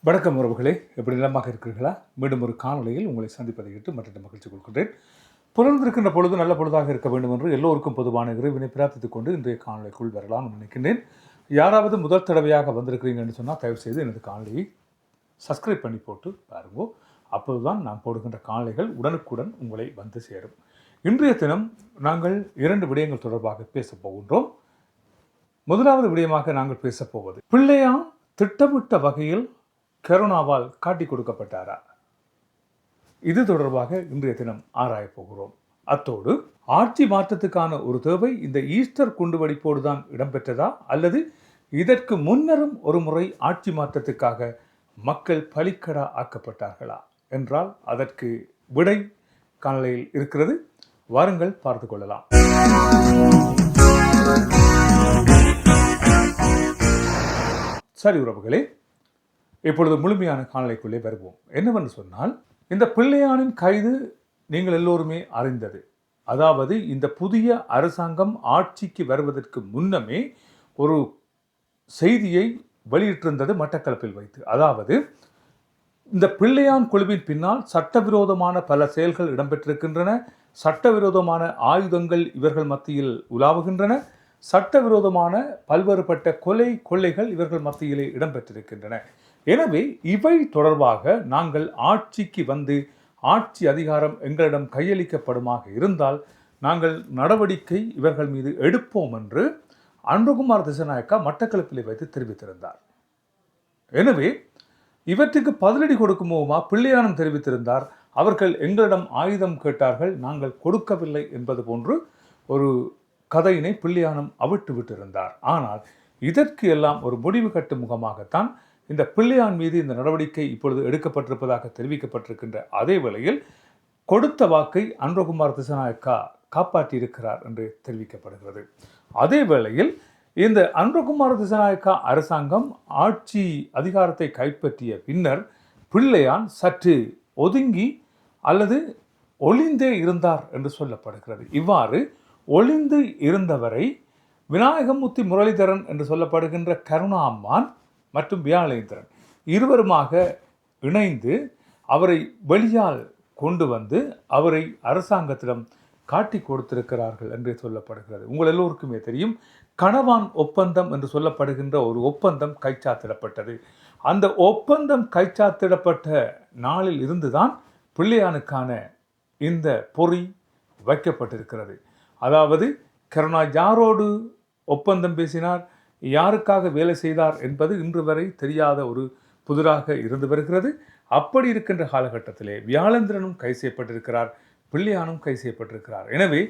வணக்கம் உறவுகளே. எப்படி நிலமாக இருக்கிறீர்களா? மீண்டும் ஒரு காணொலியில் உங்களை சந்திப்பதை இட்டு மற்ற மகிழ்ச்சி கொள்கின்றேன். புலர்ந்திருக்கின்ற பொழுது நல்ல பொழுதாக இருக்க வேண்டும் என்று எல்லோருக்கும் பொதுவான இறைவினை பிரார்த்தித்துக் கொண்டு இன்றைய காணொலிக்குள் வரலாம் நினைக்கின்றேன். யாராவது முதல் தடவையாக வந்திருக்கிறீங்கன்னு சொன்னால் தயவு செய்து எனது காணொலியை சப்ஸ்கிரைப் பண்ணி போட்டு பாருங்க. அப்போதுதான் நான் போடுகின்ற காணொலிகள் உடனுக்குடன் உங்களை வந்து சேரும். இன்றைய தினம் நாங்கள் இரண்டு விடயங்கள் தொடர்பாக பேசப் போகின்றோம். முதலாவது விடயமாக நாங்கள் பேசப் போவது பிள்ளையாம் திட்டமிட்ட வகையில் கருணாவால் காட்டி கொடுக்கப்பட்டாரா? இது தொடர்பாக இன்றைய தினம் ஆராயப் போகிறோம். அத்தோடு ஆட்சி மாற்றத்துக்கான ஒரு தேவை இந்த ஈஸ்டர் குண்டுவெடிப்போடு தான் இடம்பெற்றதா? அல்லது இதற்கு முன்னரும் ஒரு முறை ஆட்சி மாற்றத்துக்காக மக்கள் பலிக்கடா ஆக்கப்பட்டார்களா? என்றால் அதற்கு விடை காலையில் இருக்கிறது. வாருங்கள் பார்த்து கொள்ளலாம். சரி உறவுகளே இப்பொழுது முழுமையான காணலைக்குள்ளே வருவோம். என்னவென்று சொன்னால் இந்த பிள்ளையானின் கைது நீங்கள் எல்லோருமே அறிந்தது. அதாவது இந்த புதிய அரசாங்கம் ஆட்சிக்கு வருவதற்கு முன்னமே ஒரு செய்தியை வெளியிட்டிருந்தது மட்டக்களப்பில் வைத்து. அதாவது இந்த பிள்ளையான் குழுவின் பின்னால் சட்டவிரோதமான பல செயல்கள் இடம்பெற்றிருக்கின்றன. சட்டவிரோதமான ஆயுதங்கள் இவர்கள் மத்தியில் உலாவுகின்றன. சட்டவிரோதமான பல்வேறுபட்ட கொலை கொள்ளைகள் இவர்கள் மத்தியிலே இடம்பெற்றிருக்கின்றன. எனவே இவை தொடர்பாக நாங்கள் ஆட்சிக்கு வந்து ஆட்சி அதிகாரம் எங்களிடம் கையளிக்கப்படுமாக இருந்தால் நாங்கள் நடவடிக்கை இவர்கள் மீது எடுப்போம் என்று அன்பகுமார் திசநாயக்கா மட்டக்களப்பிலே வைத்து தெரிவித்திருந்தார். எனவே இவற்றுக்கு பதிலடி கொடுக்குமோமா பிள்ளையானம் தெரிவித்திருந்தார். அவர்கள் எங்களிடம் ஆயுதம் கேட்டார்கள். நாங்கள் கொடுக்கவில்லை என்பது போன்று ஒரு கதையினை பிள்ளையானம் அவிட்டு விட்டிருந்தார் ஆனால் இதற்கு எல்லாம் ஒரு முடிவு கட்டும் முகமாகத்தான் இந்த பிள்ளையான் மீது இந்த நடவடிக்கை இப்பொழுது எடுக்கப்பட்டிருப்பதாக தெரிவிக்கப்பட்டிருக்கின்ற அதே வேளையில் கொடுத்த வாக்கை அன்பகுமார் திசநாயக்கா காப்பாற்றியிருக்கிறார் என்று தெரிவிக்கப்படுகிறது. அதே வேளையில் இந்த அன்பகுமார் திசநாயக்கா அரசாங்கம் ஆட்சி அதிகாரத்தை கைப்பற்றிய பின்னர் பிள்ளையான் சற்று ஒதுங்கி அல்லது ஒளிந்தே இருந்தார் என்று சொல்லப்படுகிறது. இவ்வாறு ஒளிந்து இருந்தவரை விநாயகமூர்த்தி முரளிதரன் என்று சொல்லப்படுகின்ற கருணா அம்மான் மற்றும் வியாழேந்திரன் இருவருமாக இணைந்து அவரை வெளியால் கொண்டு வந்து அவரை அரசாங்கத்திடம் காட்டி கொடுத்திருக்கிறார்கள் என்று சொல்லப்படுகிறது. உங்கள் எல்லோருக்குமே தெரியும் கணவான் ஒப்பந்தம் என்று சொல்லப்படுகின்ற ஒரு ஒப்பந்தம் கைச்சாத்திடப்பட்டது. அந்த ஒப்பந்தம் கைச்சாத்திடப்பட்ட நாளில் இருந்துதான் பிள்ளையானுக்கான இந்த பொறி வைக்கப்பட்டிருக்கிறது. அதாவது கருணா யாரோடு ஒப்பந்தம் பேசினார் யாருக்காக வேலை செய்தார் என்பது இன்று வரை தெரியாத ஒரு புதிராக இருந்து வருகிறது. அப்படி இருக்கின்ற காலகட்டத்திலே வியாழேந்திரனும் கை செய்யப்பட்டிருக்கிறார் பிள்ளையானும் கை செய்யப்பட்டிருக்கிறார். எனவே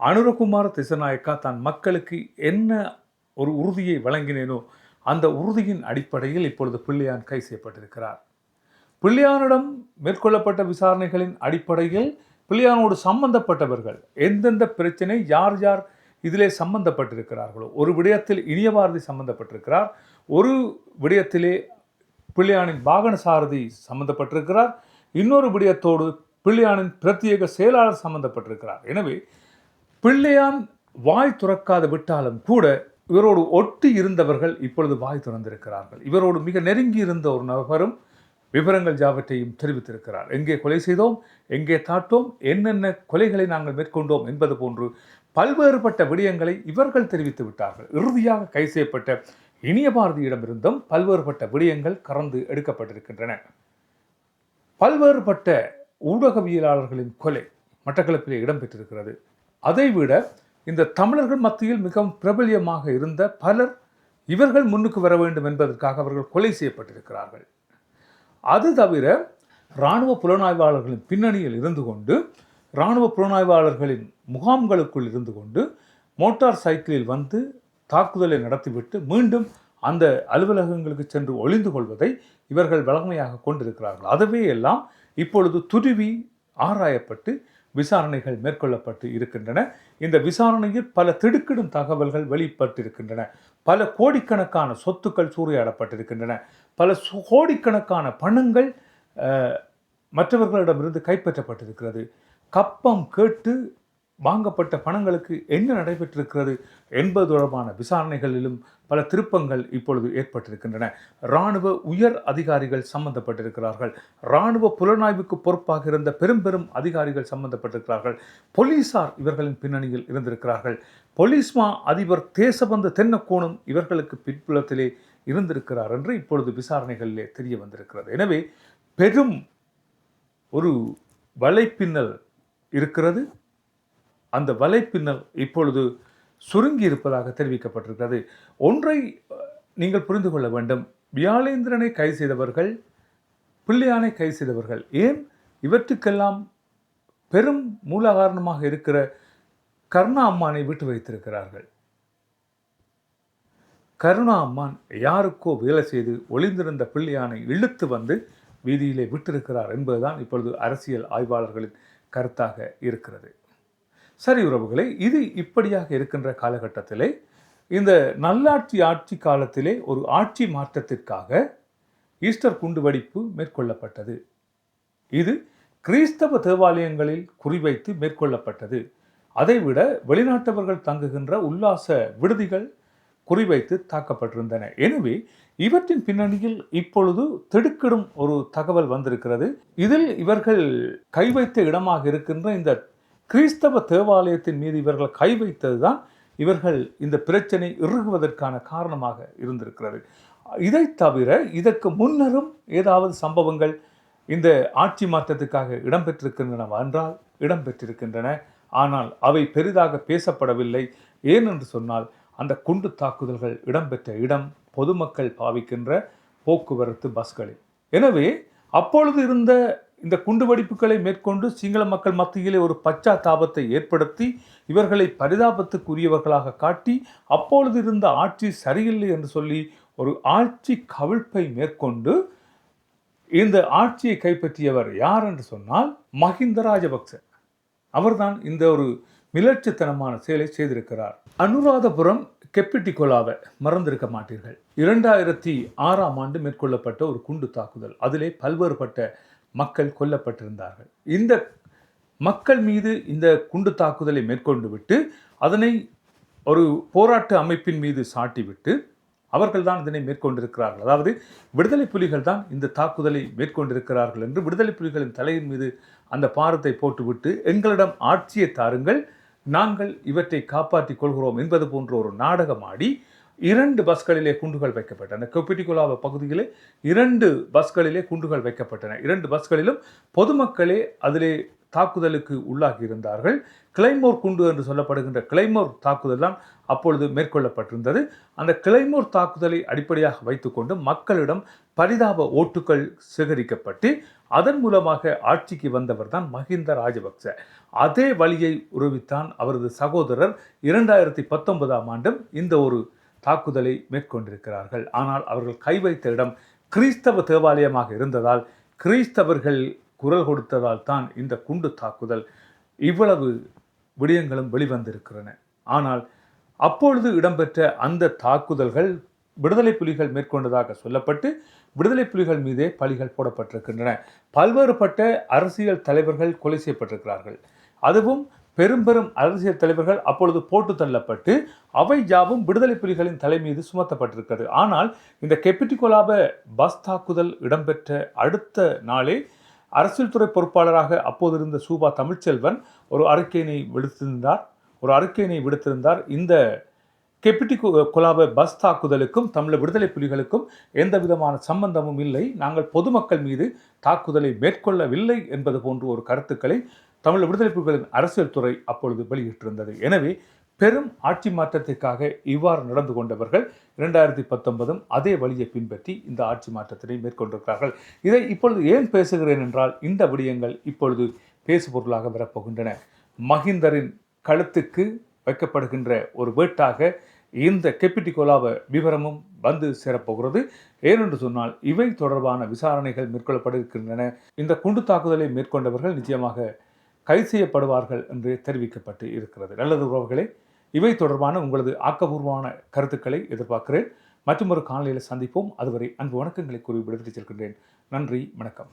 அனுரகுமார் திசநாயக்கா தன் மக்களுக்கு என்ன ஒரு உறுதியை வழங்கினேனோ அந்த உறுதியின் அடிப்படையில் இப்பொழுது பிள்ளையான் கை செய்யப்பட்டிருக்கிறார். பிள்ளையானிடம் மேற்கொள்ளப்பட்ட விசாரணைகளின் அடிப்படையில் பிள்ளையானோடு சம்பந்தப்பட்டவர்கள் எந்தெந்த பிரச்சனை யார் யார் இதிலே சம்பந்தப்பட்டிருக்கிறார்களோ. ஒரு விடயத்தில் இனியபாரதி சம்பந்தப்பட்டிருக்கிறார். ஒரு விடயத்திலே பிள்ளையானின் வாகன சாரதி சம்பந்தப்பட்டிருக்கிறார். இன்னொரு விடயத்தோடு பிள்ளையானின் பிரத்யேக செயலாளர் சம்பந்தப்பட்டிருக்கிறார். எனவே பிள்ளையான் வாய் துறக்காது விட்டாலும் கூட இவரோடு ஒட்டி இருந்தவர்கள் இப்பொழுது வாய் துறந்திருக்கிறார்கள். இவரோடு மிக நெருங்கி இருந்த ஒரு நபரும் விவரங்கள் ஜாவற்றையும் தெரிவித்திருக்கிறார். எங்கே கொலை செய்தோம்? எங்கே தாட்டோம்? என்னென்ன கொலைகளை நாங்கள் மேற்கொண்டோம்? என்பது போன்று பல்வேறுபட்ட விடயங்களை இவர்கள் தெரிவித்து விட்டார்கள். இறுதியாக கை செய்யப்பட்ட இனிய பாரதியிடமிருந்தும் பல்வேறுபட்ட விடயங்கள் கறந்து எடுக்கப்பட்டிருக்கின்றன. பல்வேறுபட்ட ஊடகவியலாளர்களின் கொலை மட்டக்களப்பிலே இடம்பெற்றிருக்கிறது. அதைவிட இந்த தமிழர்கள் மத்தியில் மிகவும் பிரபல்யமாக இருந்த பலர் இவர்கள் முன்னுக்கு வர வேண்டும் என்பதற்காக அவர்கள் கொலை செய்யப்பட்டிருக்கிறார்கள். அது தவிர இராணுவ புலனாய்வாளர்களின் பின்னணியில் இருந்து கொண்டு இராணுவ புலனாய்வாளர்களின் முகாம்களுக்குள் இருந்து கொண்டு மோட்டார் சைக்கிளில் வந்து தாக்குதலை நடத்திவிட்டு மீண்டும் அந்த அலுவலகங்களுக்கு சென்று ஒளிந்து கொள்வதை இவர்கள் வழமையாக கொண்டிருக்கிறார்கள். அதுவே எல்லாம் இப்பொழுது துருவி ஆராயப்பட்டு விசாரணைகள் மேற்கொள்ளப்பட்டு இருக்கின்றன. இந்த விசாரணையில் பல திடுக்கிடும் தகவல்கள் வெளிப்பட்டிருக்கின்றன. பல கோடிக்கணக்கான சொத்துக்கள் சூறையாடப்பட்டிருக்கின்றன. பல சு- கோடிக்கணக்கான பணங்கள் மற்றவர்களிடமிருந்து கைப்பற்றப்பட்டிருக்கிறது. கப்பம் கேட்டு வாங்கப்பட்ட பணங்களுக்கு என்ன நடைபெற்றிருக்கிறது என்பது தொடர்பான விசாரணைகளிலும் பல திருப்பங்கள் இப்பொழுது ஏற்பட்டிருக்கின்றன. இராணுவ உயர் அதிகாரிகள் சம்பந்தப்பட்டிருக்கிறார்கள். இராணுவ புலனாய்வுக்கு பொறுப்பாக இருந்த பெரும் பெரும் அதிகாரிகள் சம்பந்தப்பட்டிருக்கிறார்கள். போலீசார் இவர்களின் பின்னணியில் இருந்திருக்கிறார்கள். போலீஸ்மா அதிபர் தேசபந்து தென்னக்கோணும் இவர்களுக்கு பின்புலத்திலே இருந்திருக்கிறார் என்று இப்பொழுது விசாரணைகளிலே தெரிய வந்திருக்கிறது. எனவே பெரும் ஒரு வலைப்பின்னல் இருக்கிறது. அந்த வலைப்பின்னல் இப்பொழுது சுருங்கி இருப்பதாக தெரிவிக்கப்பட்டிருக்கிறது. ஒன்றை நீங்கள் புரிந்து கொள்ள வேண்டும். வியாழேந்திரனை கைது செய்தவர்கள் பிள்ளையானை கைது செய்தவர்கள் ஏன்? இவற்றுக்கெல்லாம் பெரும் மூல காரணமாக இருக்கிற கருணா அம்மானை விட்டு வைத்திருக்கிறார்கள். கருணா அம்மான் யாருக்கோ வேலை செய்து ஒளிந்திருந்த பிள்ளையானை இழுத்து வந்து வீதியிலே விட்டிருக்கிறார் என்பதுதான் இப்பொழுது அரசியல் ஆய்வாளர்களின் கருத்தாக இருக்கிறது. சரி உறவுகளை இது இப்படியாக இருக்கின்ற காலகட்டத்திலே இந்த நல்லாட்சி ஆட்சி காலத்திலே ஒரு ஆட்சி மாற்றத்திற்காக ஈஸ்டர் குண்டுவெடிப்பு மேற்கொள்ளப்பட்டது. இது கிறிஸ்தவ தேவாலயங்களில் குறிவைத்து மேற்கொள்ளப்பட்டது. அதைவிட வெளிநாட்டவர்கள் தங்குகின்ற உல்லாச விடுதிகள் குறிவைத்து தாக்கப்பட்டிருந்தன. எனவே இவற்றின் பின்னணியில் இப்பொழுது திடுக்கிடும் ஒரு தகவல் வந்திருக்கிறது. இதில் இவர்கள் கை வைத்த இடமாக இருக்கின்ற இந்த கிறிஸ்தவ தேவாலயத்தின் மீது இவர்கள் கை வைத்ததுதான் இவர்கள் இந்த பிரச்சனை இறுகுவதற்கான காரணமாக இருந்திருக்கிறது. இதை தவிர இதற்கு முன்னரும் ஏதாவது சம்பவங்கள் இந்த ஆட்சி மாற்றத்துக்காக இடம்பெற்றிருக்கின்றன என்றால் இடம்பெற்றிருக்கின்றன. ஆனால் அவை பெரிதாக பேசப்படவில்லை. ஏனென்று சொன்னால் அந்த குண்டு தாக்குதல்கள் இடம்பெற்ற இடம் பொதுமக்கள் பாவிக்கின்ற போக்குவரத்து பஸ்களில். எனவே அப்பொழுது இருந்த இந்த குண்டுவெடிப்புகளை மேற்கொண்டு சிங்கள மக்கள் மத்தியிலே ஒரு பச்சாத்தாபத்தை ஏற்படுத்தி இவர்களை பரிதாபத்துக்குரியவர்களாக காட்டி அப்பொழுது இருந்த ஆட்சி சரியில்லை என்று சொல்லி ஒரு ஆட்சி கவிழ்ப்பை மேற்கொண்டு இந்த ஆட்சியை கைப்பற்றியவர் யார் என்று சொன்னால் மஹிந்த ராஜபக்ச. அவர்தான் இந்த ஒரு மிளர்ச்சித்தனமான செயலை செய்திருக்கிறார். அனுராதபுரம் கெப்பிட்டிகொலாவை மறந்திருக்க மாட்டீர்கள். இரண்டாயிரத்தி ஆறாம் ஆண்டு மேற்கொள்ளப்பட்ட ஒரு குண்டு தாக்குதல். அதிலே பல்வேறுபட்ட மக்கள் கொல்லப்பட்டிருந்தார்கள். இந்த மக்கள் மீது இந்த குண்டு தாக்குதலை மேற்கொண்டு விட்டு அதனை ஒரு போராட்ட அமைப்பின் மீது சாட்டிவிட்டு அவர்கள் தான் இதனை மேற்கொண்டிருக்கிறார்கள். அதாவது விடுதலை புலிகள் தான் இந்த தாக்குதலை மேற்கொண்டிருக்கிறார்கள் என்று விடுதலை புலிகளின் தலையின் மீது அந்த பாரத்தை போட்டுவிட்டு எங்களிடம் ஆட்சியை தாருங்கள் நாங்கள் இவற்றை காப்பாற்றிக் கொள்கிறோம் என்பது போன்ற ஒரு நாடகமாடி இரண்டு பஸ்களிலே குண்டுகள் வைக்கப்பட்டன. கொப்பிட்டிகுலாவ பகுதியிலே இரண்டு பஸ்களிலே குண்டுகள் வைக்கப்பட்டன. இரண்டு பஸ்களிலும் பொதுமக்களே அதிலே தாக்குதலுக்கு உள்ளாகி இருந்தார்கள் கிளைமோர் குண்டு என்று சொல்லப்படுகின்ற கிளைமோர் தாக்குதல் தான் அப்பொழுது மேற்கொள்ளப்பட்டிருந்தது. அந்த கிளைமோர் தாக்குதலை அடிப்படையாக வைத்துக்கொண்டு மக்களிடம் பரிதாப ஓட்டுகள் சேகரிக்கப்பட்டு அதன் மூலமாக ஆட்சிக்கு வந்தவர் தான் மஹிந்த ராஜபக்ச. அதே வழியை உருவித்தான் அவரது சகோதரர் இரண்டாயிரத்தி பத்தொன்பதாம் ஆண்டும் இந்த ஒரு தாக்குதலை மேற்கொண்டிருக்கிறார்கள். ஆனால் அவர்கள் கை வைத்த இடம் கிறிஸ்தவ தேவாலயமாக இருந்ததால் கிறிஸ்தவர்கள் குரல் கொடுத்ததால் தான் இந்த குண்டு தாக்குதல். இவ்வளவு விடயங்களும் வெளிவந்திருக்கிறன ஆனால் அப்பொழுது இடம்பெற்ற அந்த தாக்குதல்கள் விடுதலை புலிகள் மேற்கொண்டதாக சொல்லப்பட்டு விடுதலை புலிகள் மீதே பழிகள் போடப்பட்டிருக்கின்றன. பல்வேறுபட்ட அரசியல் தலைவர்கள் கொலை செய்யப்பட்டிருக்கிறார்கள். அதுவும் பெரும் பெரும் அரசியல் தலைவர்கள் அப்பொழுது போட்டு தள்ளப்பட்டு அவை யாவும் விடுதலை புலிகளின் தலை மீது சுமத்தப்பட்டிருக்கிறது. ஆனால் இந்த கெப்பிட்டிகொலாப பஸ் தாக்குதல் இடம்பெற்ற அடுத்த நாளே அரசியல் துறை பொறுப்பாளராக அப்போது இருந்த சூபா தமிழ்ச்செல்வன் ஒரு அறிக்கையினை விடுத்திருந்தார். ஒரு அறிக்கையினை விடுத்திருந்தார். இந்த கெப்பிட்டி குலாப பஸ் தாக்குதலுக்கும் தமிழ் விடுதலை புலிகளுக்கும் எந்த விதமான சம்பந்தமும் இல்லை. நாங்கள் பொதுமக்கள் மீது தாக்குதலை மேற்கொள்ளவில்லை என்பது போன்ற ஒரு கருத்துக்களை தமிழ் விடுதலை புலிகளின் அரசியல் துறை அப்பொழுது வெளியிட்டிருந்தது. எனவே பெரும் ஆட்சி மாற்றத்திற்காக இவ்வாறு நடந்து கொண்டவர்கள் இரண்டாயிரத்தி பத்தொன்பதும் அதே வழியை பின்பற்றி இந்த ஆட்சி மாற்றத்தினை மேற்கொண்டிருக்கிறார்கள். இதை இப்பொழுது ஏன் பேசுகிறேன் என்றால் இந்த விடயங்கள் இப்பொழுது பேசுபொருளாக வரப்போகின்றன. மஹிந்தரின் கழுத்துக்கு வைக்கப்படுகின்ற ஒரு வேட்டாக இந்த கெப்பிட்டிகோலாவை விவரமும் வந்து சேரப்போகிறது. ஏனென்று சொன்னால் இவை தொடர்பான விசாரணைகள் மேற்கொள்ளப்பட இருக்கின்றன இந்த குண்டு தாக்குதலை மேற்கொண்டவர்கள் நிச்சயமாக கைது செய்யப்படுவார்கள் என்று தெரிவிக்கப்பட்டு இருக்கிறது. நல்லது உறவுகளே இவை தொடர்பான உங்களது ஆக்கபூர்வமான கருத்துக்களை எதிர்பார்க்கிறேன். மற்றும் ஒரு காணொலியில் சந்திப்போம். அதுவரை அன்பு வணக்கங்களை கூறி விடுவித்துச் செல்கின்றேன். நன்றி வணக்கம்.